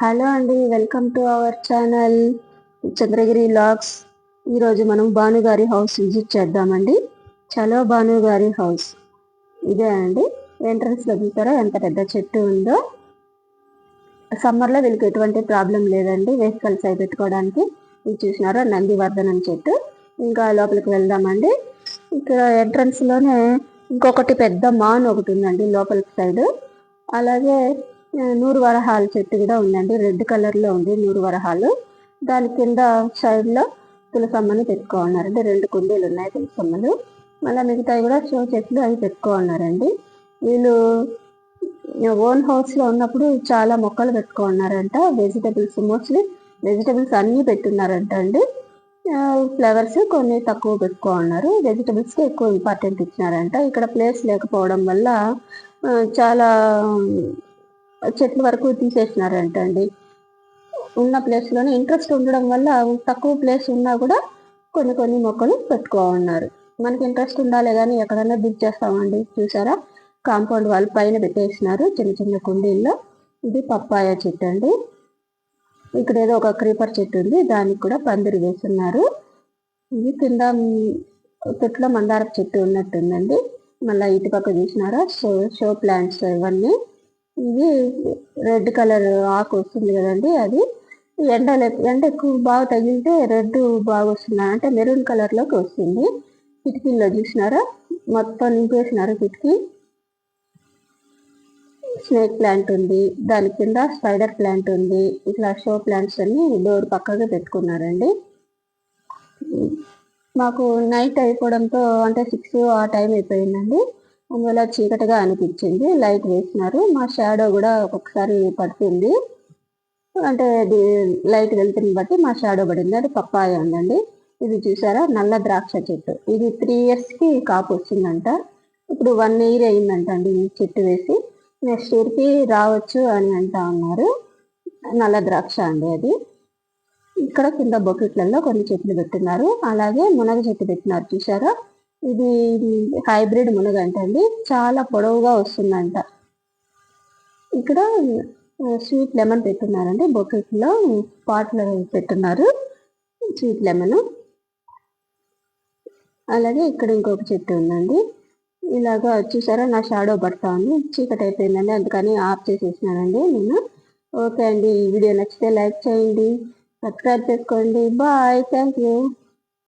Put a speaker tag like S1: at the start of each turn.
S1: Hello అండి welcome to our channel Chandragiri Logs ఈరోజు మనం భానుగారి హౌస్ విజిట్ చేద్దామండి. చలో భానుగారి హౌస్. ఇదే అండి. ఎంట్రన్స్లో చూసారా? ఎంత పెద్ద చెట్టు ఉందో. సమ్మర్లో వీళ్ళకి ఎటువంటి ప్రాబ్లం లేదండి. వెహికల్స్ అవి పెట్టుకోవడానికి ఇది చూసినారా? నందివర్ధనం చెట్టు. ఇంకా లోపలికి వెళ్దామండి. ఇక్కడ ఎంట్రన్స్లోనే ఇంకొకటి పెద్ద మాన్ ఒకటి ఉందండి లోపలికి సైడ్. అలాగే నూరు వరహాల చెట్టు కూడా ఉందండి. రెడ్ కలర్లో ఉంది నూరు వరహాలు. దాని కింద సైడ్లో తులసమ్మని పెట్టుకోన్నారండి రెండు కుండీలు ఉన్నాయి తులసమ్మలు. మళ్ళీ మిగతాయి కూడా షో చెట్లు అవి పెట్టుకోన్నారండి వీళ్ళు ఓన్ హౌస్లో ఉన్నప్పుడు చాలా మొక్కలు పెట్టుకున్నారంట వెజిటబుల్స్ మోస్ట్లీ వెజిటబుల్స్ అన్నీ పెట్టున్నారంట అండి. ఫ్లవర్స్ కొన్ని తక్కువ పెట్టుకో ఉన్నారు కి ఎక్కువ ఇంపార్టెంట్ ఇచ్చినారంట. ఇక్కడ ప్లేస్ లేకపోవడం వల్ల చాలా చెట్ల వరకు తీసేసినారంట అండి ఉన్న ప్లేస్లోనే ఇంట్రెస్ట్ ఉండడం వల్ల తక్కువ ప్లేస్ ఉన్నా కూడా కొన్ని కొన్ని మొక్కలు పెట్టుకోన్నారు మనకి ఇంట్రెస్ట్ ఉండాలి కానీ ఎక్కడైనా బిగ్ చేస్తామండి చూసారా? కాంపౌండ్ వాళ్ళు పైన పెట్టేసినారు చిన్న చిన్న కుండీల్లో. ఇది పప్పాయ చెట్టు అండి. ఇక్కడ ఏదో ఒక క్రీపర్ చెట్టు ఉంది దానికి కూడా పందిరి వేస్తున్నారు. ఇది కింద చెట్ల మందార చెట్టు ఉన్నట్టుందండి. మళ్ళీ ఇటు పక్క చూసినారా? షో షో ప్లాంట్స్ ఇవన్నీ ఇది రెడ్ కలర్ ఆకు వస్తుంది కదండి అది. ఎండ ఎండ ఎక్కువ బాగా తగిలితే రెడ్ బాగా వస్తుంది అంటే మెరూన్ కలర్లోకి వస్తుంది. కిటికీల్లో చూసినారా? మొత్తం నింపేసినారు కిటికీ. స్నేక్ ప్లాంట్ ఉంది దాని కింద స్పైడర్ ప్లాంట్ ఉంది ఇట్లా షో ప్లాంట్స్ అన్ని డోర్ పక్కగా పెట్టుకున్నారండి. మాకు నైట్ అయిపోవడంతో అంటే సిక్స్ ఆ టైం అయిపోయిందండి. అందువల్ల చీకటిగా అనిపించింది. లైట్ వేసినారు మా షాడో కూడా ఒక్కొక్కసారి పడుతుంది. అంటే అది లైట్ వెళ్తుని బట్టి మా షాడో పడింది. అది పప్పాయ ఉందండి. ఇది చూసారా? నల్ల ద్రాక్ష చెట్టు. ఇది త్రీ ఇయర్స్కి కాపు వచ్చిందంట. ఇప్పుడు వన్ ఇయర్ అయిందంట అండి ఈ చెట్టు వేసి. నెక్స్ట్ ఇయర్కి రావచ్చు అని అంటా ఉన్నారు. నల్ల ద్రాక్ష అండి అది. ఇక్కడ కింద బొకెట్లలో కొన్ని చెట్లు పెట్టున్నారు అలాగే మునగ చెట్టు పెట్టినారు. చూసారా? ఇది హైబ్రిడ్ మునగంట అండి చాలా పొడవుగా వస్తుందంట. ఇక్కడ స్వీట్ లెమన్ పెట్టున్నారండి. బొకెట్లో పాట్లో పెట్టున్నారు. Sweet lemon. అలాగే ఇక్కడ ఇంకొక చెట్టు ఉందండి. ఇలాగా చూసారా నా షాడో పడతా ఉంది. చీకటి అయిపోయిందండి అందుకని ఆఫ్ చేసేసినానండి నేను. ఓకే అండి. ఈ వీడియో నచ్చితే లైక్ చేయండి. సబ్స్క్రైబ్ చేసుకోండి. బాయ్. Thank you.